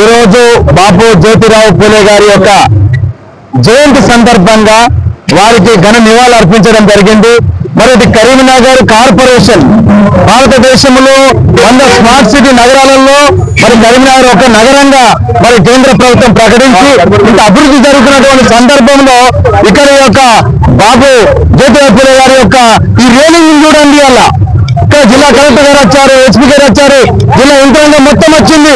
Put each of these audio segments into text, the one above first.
ఈరోజు బాపు జ్యోతిరావు పూలే గారి యొక్క జయంతి సందర్భంగా వారికి ఘన నివాళులు అర్పించడం జరిగింది. మరొకటి ఇది కరీంనగర్ కార్పొరేషన్. భారతదేశంలో వంద స్మార్ట్ సిటీ నగరాలలో మరి కరీంనగర్ ఒక నగరంగా మరి కేంద్ర ప్రభుత్వం ప్రకటించి ఇంత అభివృద్ధి జరుగుతున్నటువంటి సందర్భంలో ఇక్కడ యొక్క బాబు జ్యోతిరావు పూలే గారి యొక్క ఈ రేలింగ్ చూడండి అలా. ఇక్కడ జిల్లా కలెక్టర్ గారు వచ్చారు హెచ్పీ గారు వచ్చారు. జిల్లా యంత్రాంగం మొత్తం వచ్చింది.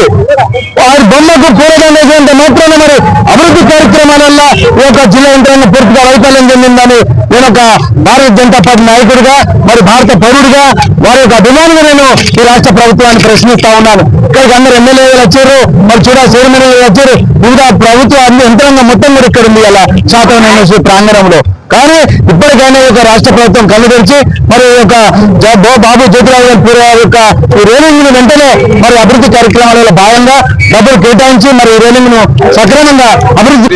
వారి బొమ్మకు పూలదండ వేసేంత మాత్రమే మరి అభివృద్ధి కార్యక్రమాల ఈ యొక్క జిల్లా యంత్రాంగం పూర్తిగా వైఫల్యం చెందిందని నేను ఒక భారతీయ జనతా పార్టీ నాయకుడిగా మరి భారత పౌరుడిగా వారి యొక్క అభిమానిగా నేను ఈ రాష్ట్ర ప్రభుత్వాన్ని ప్రశ్నిస్తా ఉన్నాను. ఇక్కడికి అందరు ఎమ్మెల్యేలు వచ్చారు మరి చూడ చైర్మన్ వచ్చారు. వివిధ ప్రభుత్వ అన్ని యంత్రాంగం మొత్తం కూడా ఇక్కడ ఉంది అలా శాతం ప్రాంగణంలో. కానీ ఇప్పటికైనా యొక్క రాష్ట్ర ప్రభుత్వం కళ్ళు తెరిచి మరి ఈ యొక్క బో బాబు జ్యోతిరావు గారి యొక్క ఈ రేలింగ్ను వెంటనే మరి అభివృద్ధి కార్యక్రమాలలో భాగంగా డబ్బులు కేటాయించి మరి ఈ రేలింగ్ను సక్రమంగా అభివృద్ధి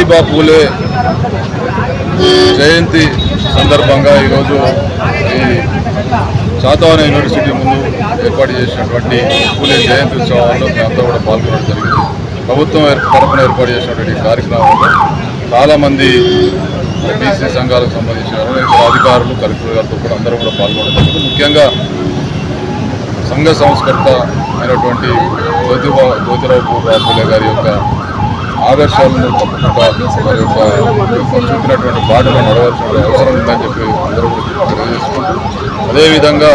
జయంతి. సందర్భంగా ఈరోజు ఈ శాతవన యూనివర్సిటీ ముందు ఏర్పాటు చేసినటువంటి పూలే జయంతి ఉత్సవాల్లో మేమంతా కూడా పాల్గొనడం జరిగింది. ప్రభుత్వం తరఫున ఏర్పాటు చేసినటువంటి కార్యక్రమంలో చాలామంది బీసీ సంఘాలకు సంబంధించిన వారు, అధికారులు కలెక్టర్ గారితో కూడా అందరూ కూడా పాల్గొనడం జరిగింది. ముఖ్యంగా సంఘ సంస్కర్త అయినటువంటి జ్యోతిబా జ్యోతిరావు పూలే గారి యొక్క ఆదర్శాలను తప్పకుండా వారి యొక్క చూపినటువంటి బాటలో నడవాల్సిన అవసరం ఉందని చెప్పి అందరూ తెలియజేసుకుంటూ అదేవిధంగా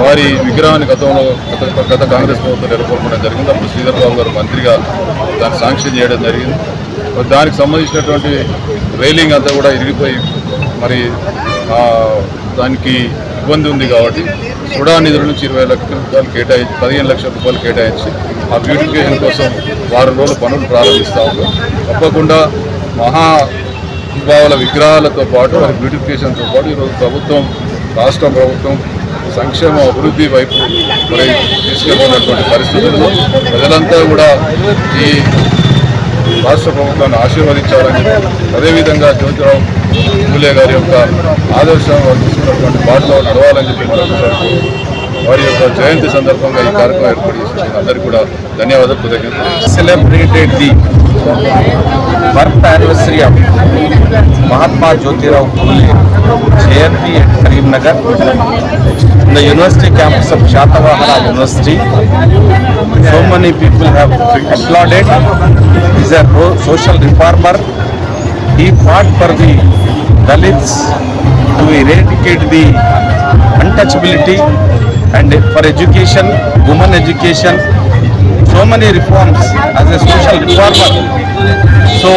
వారి విగ్రహాన్ని గతంలో గత గత కాంగ్రెస్ ప్రభుత్వం నెలకొల్పడం జరిగింది. అప్పుడు శ్రీధర్ బాబు గారు మంత్రిగా దాన్ని శాంక్షన్ చేయడం జరిగింది. దానికి సంబంధించినటువంటి రైలింగ్ అంతా కూడా ఇరిగిపోయి మరి దానికి ఇబ్బంది ఉంది కాబట్టి సుడా నిధుల నుంచి ఇరవై లక్షల రూపాయలు కేటాయించి పదిహేను లక్షల రూపాయలు కేటాయించి ఆ బ్యూటిఫికేషన్ కోసం వారం రోజులు పనులు ప్రారంభిస్తాము. తప్పకుండా మహా భావాల విగ్రహాలతో పాటు వారి బ్యూటిఫికేషన్తో పాటు ఈరోజు ప్రభుత్వం రాష్ట్ర ప్రభుత్వం సంక్షేమ అభివృద్ధి వైపు మరి తీసుకెళ్ళినటువంటి పరిస్థితుల్లో ప్రజలంతా కూడా ఈ రాష్ట్ర ప్రభుత్వాన్ని ఆశీర్వదించాలని అదేవిధంగా జ్యోతిరావు పూలే గారి యొక్క ఆదర్శం వారు తీసుకున్నటువంటి బాటలో నడవాలని చెప్పి వారి యొక్క జయంతి సందర్భంగా ఈ కార్యక్రమం ఏర్పాటు చేసిన అందరికీ కూడా ధన్యవాదాలు కృతజ్ఞతలు celebrated the birth anniversary of Mahatma Jyotirao Phule Jayanti at Karimnagar in the university campus of Shatavahana University. So many people have applauded. He is a ro- social reformer. He fought for the Dalits to eradicate the untouchability and for education, women education, so many reforms as a social reformer. So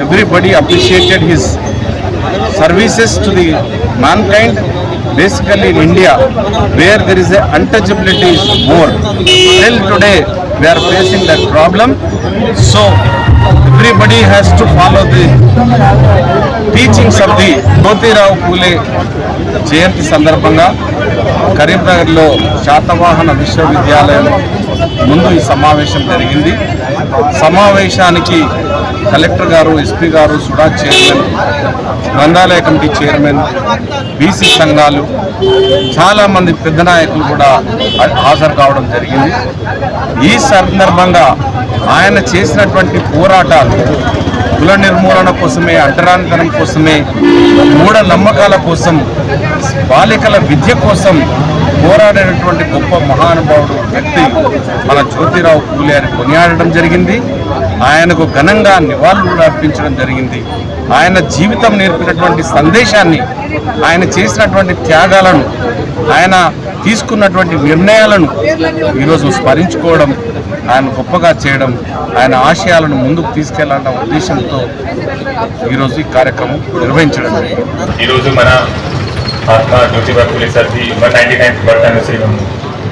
everybody appreciated his services to the mankind. Basically in India, where there is a untouchability is more. Till today, we are facing that problem. So everybody has to follow the teachings of the Jyotirao Phule జయంతి సందర్భంగా కరీంనగర్లో శాతవాహన విశ్వవిద్యాలయం ముందు ఈ సమావేశం జరిగింది. సమావేశానికి collector గారు SP గారు సుడా చైర్మన్ గ్రంథాలయ కమిటీ చైర్మన్ బీసీ సంఘాలు చాలామంది పెద్ద నాయకులు కూడా హాజరు కావడం జరిగింది. ఈ సందర్భంగా ఆయన చేసినటువంటి పోరాటాలు కుల నిర్మూలన కోసమే అంటరానితనం కోసమే మూఢ నమ్మకాల కోసం బాలికల విద్య కోసం పోరాడినటువంటి గొప్ప మహానుభావుడు వ్యక్తి మన జ్యోతిరావు పూలే అని కొనియాడడం జరిగింది. ఆయనకు ఘనంగా నివాళులు అర్పించడం జరిగింది. ఆయన జీవితం నేర్పినటువంటి సందేశాన్ని ఆయన చేసినటువంటి త్యాగాలను ఆయన తీసుకున్నటువంటి నిర్ణయాలను ఈరోజు స్మరించుకోవడం ఆయన గొప్పగా చేయడం ఆయన ఆశయాలను ముందుకు తీసుకెళ్ళాలన్న ఉద్దేశంతో ఈరోజు ఈ కార్యక్రమం నిర్వహించడం జరిగింది. ఈరోజు మన Mahatma Jyotiba Phule సార్ది one ninety ninth birth anniversary మేము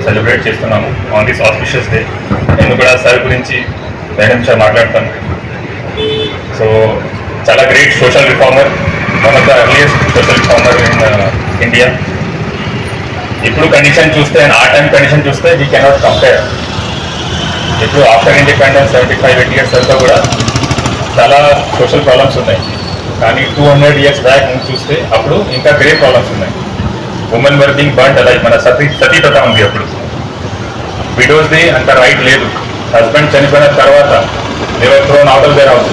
సెలబ్రేట్ చేస్తున్నాము ఆన్ దిస్ ఆస్పిషియస్ డే నేను కూడా సార్ గురించి రెండు నిమిషాలు మాట్లాడతాను. సో చాలా great social reformer one of the earliest social reformer in India ఇప్పుడు కండిషన్ చూస్తే ఆ టైం కండిషన్ చూస్తే వీ కెనాట్ కంపేర్ ఇప్పుడు after independence seventy five eight years అంతా కూడా చాలా సోషల్ ప్రాబ్లమ్స్ ఉన్నాయి. కానీ టూ హండ్రెడ్ ఇయర్స్ బ్యాక్ నుంచి చూస్తే అప్పుడు ఇంకా గ్రే ప్రాబ్లమ్స్ ఉన్నాయి. ఉమెన్ వర్ బీంగ్ బర్న్ అలా మన సతీ సతీతత ఉంది అప్పుడు. విడోస్ డే అంత రైట్ లేదు. హస్బెండ్ చనిపోయిన తర్వాత they were thrown out of their house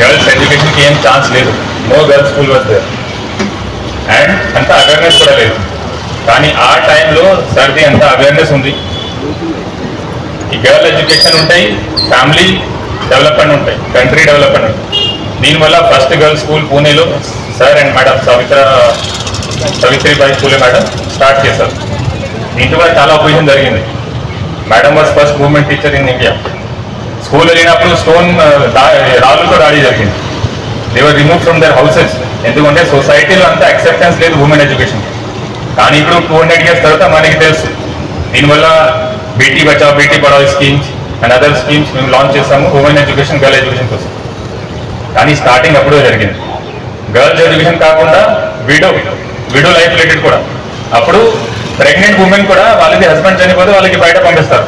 girls ఎడ్యుకేషన్కి ఏం ఛాన్స్ లేదు. No girls school was there and అంత అవేర్నెస్ కూడా లేదు. కానీ ఆ టైంలో సర్ది అంత అవేర్నెస్ ఉంది. ఈ గర్ల్ ఎడ్యుకేషన్ ఉంటాయి ఫ్యామిలీ డెవలప్మెంట్ ఉంటాయి కంట్రీ డెవలప్మెంట్ ఉంటాయి దీనివల్ల ఫస్ట్ గర్ల్ స్కూల్ పూణేలో sir and madam Savitra Savitribai Phule madam start చేశారు. దీంట్లో చాలా ఉపయోగం జరిగింది. Madam was first moment teacher in India school వెళ్ళినప్పుడు స్టోన్ uh, రాళ్ళుతో దాడి జరిగింది. They were remove from their houses ఎందుకంటే సొసైటీలో అంత అక్సెప్టెన్స్ లేదు ఉమెన్ ఎడ్యుకేషన్ కానీ ఇప్పుడు టూ హండ్రెడ్ ఇయర్స్ తర్వాత మనకి తెలుసు. దీనివల్ల Beti Bachao Beti Padhao schemes and other schemes మేము లాంచ్ చేస్తాము ఉమెన్ ఎడ్యుకేషన్ గర్ల్ ఎడ్యుకేషన్ కోసం. కానీ స్టార్టింగ్ అప్పుడే జరిగింది. గర్ల్స్ ఎడ్యుకేషన్ కాకుండా విడో విడో లైఫ్ రిలేటెడ్ కూడా. అప్పుడు ప్రెగ్నెంట్ ఉమెన్ కూడా వాళ్ళకి హస్బెండ్ చనిపోతే వాళ్ళకి బయట పంపిస్తారు.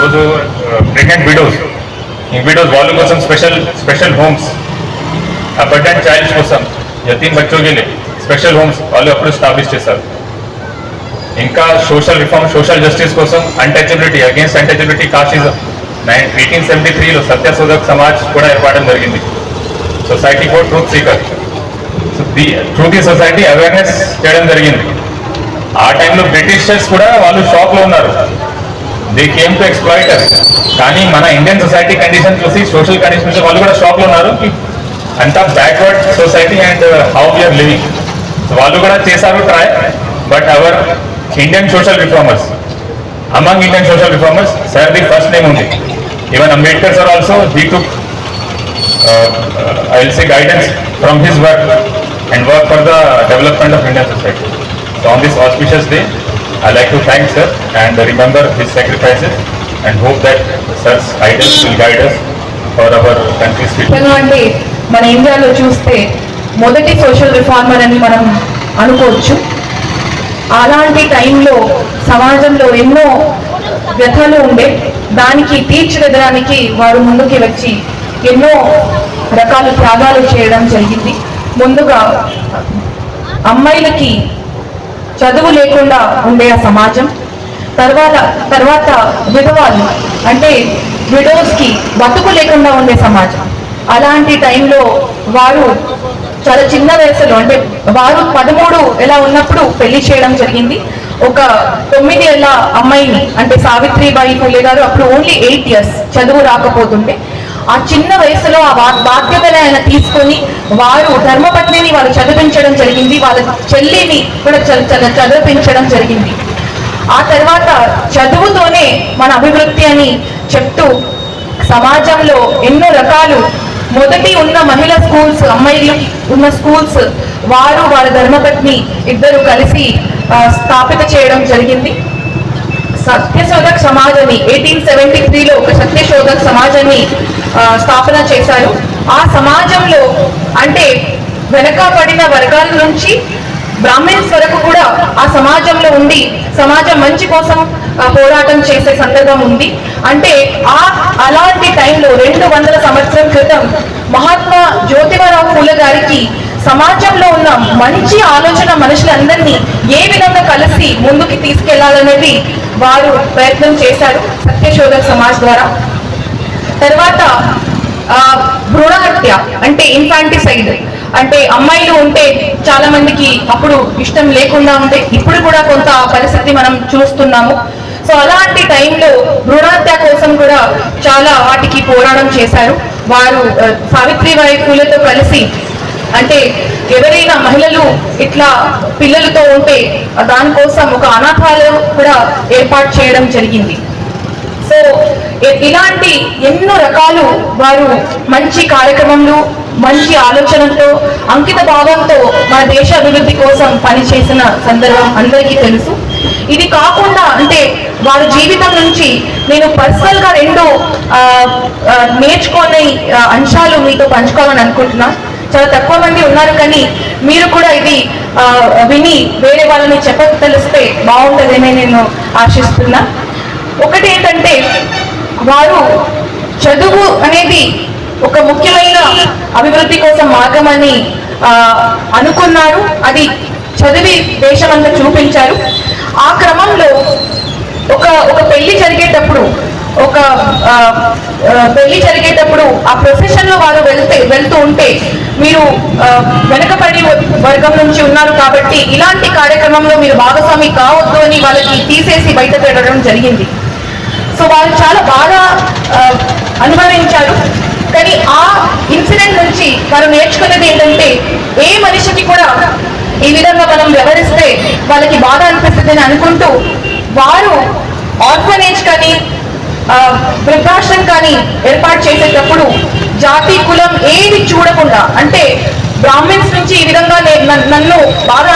రోజు ప్రెగ్నెంట్ విడోస్ ఈ విడోస్ వాళ్ళ కోసం special special homes abandoned childs కోసం యతీం బచ్చోగిలే స్పెషల్ హోమ్స్ వాళ్ళు అప్పుడు స్టాబ్లిష్ చేస్తారు ఇంకా సోషల్ రిఫార్మ్ సోషల్ జస్టిస్ కోసం untouchability against untouchability casteism nine eighteen seventy త్రీలో సత్యశోధక్ సమాజ్ కూడా ఏర్పడడం జరిగింది. Society for truth seeker so the truth ఈ సొసైటీ అవేర్నెస్ చేయడం జరిగింది. ఆ టైంలో బ్రిటిషర్స్ కూడా వాళ్ళు షాక్లో ఉన్నారు. దే కేమ్ టు ఎక్స్ప్లాయిటర్ కానీ మన ఇండియన్ సొసైటీ కండిషన్ చూసి సోషల్ కండిషన్ చూసి వాళ్ళు కూడా షాక్లో ఉన్నారు. అంతా backward society and how we are living వాళ్ళు కూడా చేశారు try but our Indian social reformers among Indian social reformers sir the first name ఉంది. Even Ambedkar sir also he took I will say guidance from his work and work for the development of Indian society so on this auspicious day I like to thank sir and remember his sacrifices and hope that sir's ideals will guide us for our country's future. అసలు అంటే మన ఇండియాలో చూస్తే మొదటి social reformer అని మనం అనుకోవచ్చు. అలాంటి టైంలో సమాజంలో ఎన్నో వ్యథలు ఉండే దానికి తీర్చిదిద్దడానికి వారు ముందుకి వచ్చి ఎన్నో రకాల త్యాగాలు చేయడం జరిగింది. ముందుగా అమ్మాయిలకి చదువు లేకుండా ఉండే ఆ సమాజం తర్వాత తర్వాత విధవాలు అంటే విడోస్కి బతుకు లేకుండా ఉండే సమాజం. అలాంటి టైంలో వారు చాలా చిన్న వయసులో అంటే వారు పదమూడు ఎలా ఉన్నప్పుడు పెళ్ళి చేయడం జరిగింది. ఒక తొమ్మిది ఏళ్ళ అమ్మాయిని అంటే సావిత్రిబాయి ఫులే గారు అప్పుడు ఓన్లీ ఎయిట్ ఇయర్స్ చదువు రాకపోతుంటే ఆ చిన్న వయసులో ఆ బా- బాధ్యతలు ఆయన తీసుకొని వారు ధర్మపత్నిని వారు చదివించడం జరిగింది వాళ్ళ చెల్లిని కూడా చ- చ- చదివించడం జరిగింది. ఆ తర్వాత చదువుతోనే మన అభివృద్ధి అని చెప్తూ సమాజంలో ఎన్నో రకాలు మొదటి ఉన్న మహిళా స్కూల్స్ అమ్మాయిలు ఉన్న స్కూల్స్ వారు వారి ధర్మపత్ని ఇద్దరు కలిసి స్థాపిత చేయడం జరిగింది. సత్యశోధక్ సమాజాన్ని ఎయిటీన్ సెవెంటీ త్రీలో ఒక సత్యశోధక్ సమాజాన్ని స్థాపన చేశారు. ఆ సమాజంలో అంటే వెనకబడిన వర్గాల నుంచి బ్రాహ్మిన్స్ వరకు కూడా ఆ సమాజంలో ఉండి సమాజం మంచి కోసం పోరాటం చేసే సందర్భం ఉంది. అంటే ఆ అలాంటి టైంలో రెండు వందల సంవత్సరం క్రితం మహాత్మా జ్యోతిబారావు పూల గారికి సమాజంలో ఉన్న మంచి ఆలోచన మనుషులందరినీ ఏ విధంగా కలిసి ముందుకు తీసుకెళ్ళాలనేది వారు ప్రయత్నం చేశారు సత్యశోధక సమాజ్ ద్వారా. తర్వాత ఆ, భ్రూణ హత్య అంటే ఇన్ఫాంటిసైడ్ అంటే అమ్మాయిలు ఉంటే చాలా మందికి అప్పుడు ఇష్టం లేకుండా ఉంటే ఇప్పుడు కూడా కొంత పరిస్థితి మనం చూస్తున్నాము. సో అలాంటి టైంలో భ్రూణహత్య కోసం కూడా చాలా వాటికి పోరాటం చేశారు. వారు సావిత్రి సావిత్రిబాయి పూలతో కలిసి అంటే ఎవరైనా మహిళలు ఇట్లా పిల్లలతో ఉంటే దానికోసం ఒక అనాథాలయం కూడా ఏర్పాటు చేయడం జరిగింది. సో ఇలాంటి ఎన్నో రకాలు వారు మంచి కార్యక్రమంలో మంచి ఆలోచనతో అంకిత భావంతో మన దేశ అభివృద్ధి కోసం పనిచేసిన సందర్భం అందరికీ తెలుసు. ఇది కాకుండా అంటే వారి జీవితం నుంచి నేను పర్సనల్గా రెండు నేర్చుకునే అంశాలు మీతో పంచుకోవాలని అనుకుంటున్నాను చాలా తక్కువ మంది ఉన్నారు కానీ మీరు కూడా ఇది విని వేరే వాళ్ళని చెప్ప తెలిస్తే బాగుంటుందని నేను ఆశిస్తున్నా. ఒకటి ఏంటంటే వారు చదువు అనేది ఒక ముఖ్యమైన అభివృద్ధి కోసం మార్గమని అనుకున్నారు. అది చదివి దేశమంతా చూపించారు. ఆ క్రమంలో ఒక ఒక పెళ్ళి జరిగేటప్పుడు ఒక పెళ్ళి జరిగేటప్పుడు ఆ ప్రొఫెషన్లో వారు వెళ్తే వెళ్తూ ఉంటే మీరు ఆ, వెనకబడి వర్గం నుంచి ఉన్నారు కాబట్టి ఇలాంటి కార్యక్రమంలో మీరు భాగస్వామి కావద్దు అని వాళ్ళకి తీసేసి బయట పెట్టడం జరిగింది. సో వాళ్ళు చాలా బాగా అనుభవించారు. కానీ ఆ ఇన్సిడెంట్ నుంచి వారు నేర్చుకున్నది ఏంటంటే ఏ మనిషికి కూడా ఈ విధంగా మనం వ్యవహరిస్తే వాళ్ళకి బాధ అనిపిస్తుంది అని అనుకుంటూ వారు ఆర్ఫనేజ్ కానీ ప్రకాశం కానీ ఏర్పాటు చేసేటప్పుడు జాతి కులం ఏది చూడకుండా అంటే బ్రాహ్మిన్స్ నుంచి ఈ విధంగా నన్ను- బాగా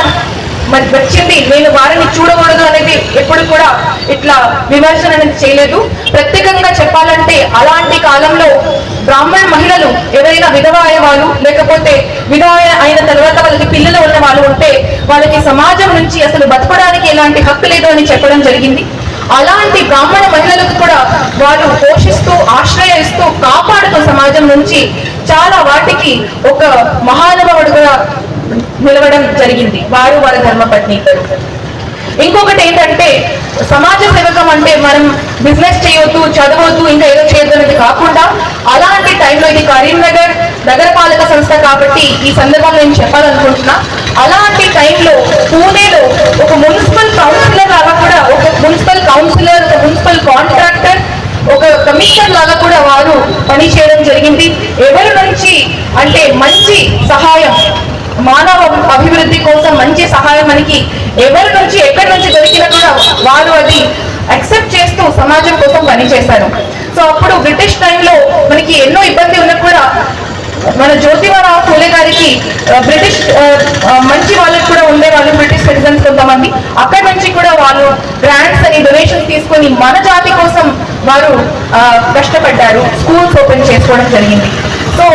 మరి వచ్చింది నేను వారిని చూడకూడదు అనేది ఎప్పుడు కూడా ఇట్లా విమర్శన అనేది చేయలేదు. ప్రత్యేకంగా చెప్పాలంటే అలాంటి కాలంలో బ్రాహ్మణ మహిళలు ఎవరైనా విధవ అయ్యే వాళ్ళు లేకపోతే విధవ అయిన తర్వాత వాళ్ళకి పిల్లలు ఉన్న వాళ్ళు ఉంటే వాళ్ళకి సమాజం నుంచి అసలు బతకడానికి ఎలాంటి హక్కు లేదు అని చెప్పడం జరిగింది. అలాంటి బ్రాహ్మణ మహిళలకు కూడా వారు పోషిస్తూ ఆశ్రయ ఇస్తూ కాపాడుతూ సమాజం నుంచి చాలా వాటికి ఒక మహానుభావుడుగా నిలవడం జరిగింది. వారు వారి ధర్మపత్ని ఇంకొకటి ఏంటంటే సమాజ సేవకం అంటే మనం బిజినెస్ చేయొద్దు చదవద్దు ఇంకా ఏదో చేయొద్దు అనేది కాకుండా అలాంటి టైంలో ఇది కరీంనగర్ నగరపాలక సంస్థ కాబట్టి ఈ సందర్భంలో నేను చెప్పాలనుకుంటున్నా. అలాంటి టైంలో పూణేలో ఒక మున్సిపల్ కౌన్సిలర్ లాగా కూడా ఒక మున్సిపల్ కౌన్సిలర్ ఒక మున్సిపల్ కాంట్రాక్టర్ ఒక కమిషనర్ లాగా కూడా వారు పనిచేయడం జరిగింది. ఎవరి నుంచి అంటే మంచి సహాయం మానవ అభివృద్ధి కోసం మంచి సహాయం మనకి ఎవరి నుంచి ఎక్కడి నుంచి దొరికినా కూడా వారు అది అక్సెప్ట్ చేస్తూ సమాజం కోసం పనిచేశారు. సో అప్పుడు బ్రిటిష్ టైంలో మనకి ఎన్నో ఇబ్బంది ఉన్నా కూడా మన జ్యోతివరావు ఫూలే గారికి బ్రిటిష్ మంచి వాళ్ళకి కూడా ఉండేవాళ్ళు బ్రిటిష్ సిటిజన్స్ కొంతమంది. అక్కడి నుంచి కూడా వాళ్ళు గ్రాంట్స్ అని డొనేషన్స్ తీసుకొని మన జాతి కోసం వారు కష్టపడ్డారు. స్కూల్స్ ఓపెన్ చేసుకోవడం జరిగింది. సో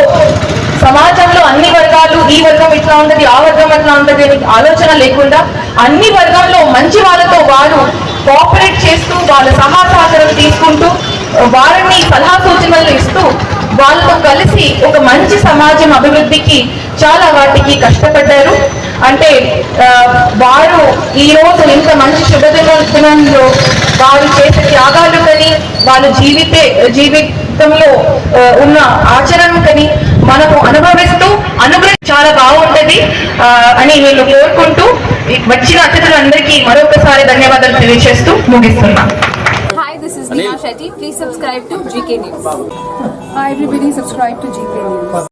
సమాజంలో అన్ని వర్గాలు ఈ వర్గం ఇట్లా ఉంటది ఆ వర్గం ఎట్లా ఉంటది అని ఆలోచన లేకుండా అన్ని వర్గాల్లో మంచి వాళ్ళతో వారు కోఆపరేట్ చేస్తూ వాళ్ళ సహా సహకారం తీసుకుంటూ వారిని సలహా సూచనలు ఇస్తూ వాళ్ళతో కలిసి ఒక మంచి సమాజం అభివృద్ధికి చాలా వాటికి కష్టపడ్డారు. అంటే వారు ఈ రోజు ఇంత మంచి శుభదినంలో వారు చేసే త్యాగాలు కానీ వాళ్ళు జీవితే జీవితంలో ఉన్న ఆచరణ కానీ మనము అనుభవిస్తూ అనుగ్రహం చాలా బాగుంటుంది అని నేను కోరుకుంటూ వచ్చిన అతిథులందరికీ మరొకసారి ధన్యవాదాలు తెలియజేస్తూ ముగిస్తున్నాను Please subscribe to GK News. Hi everybody, subscribe to GK News.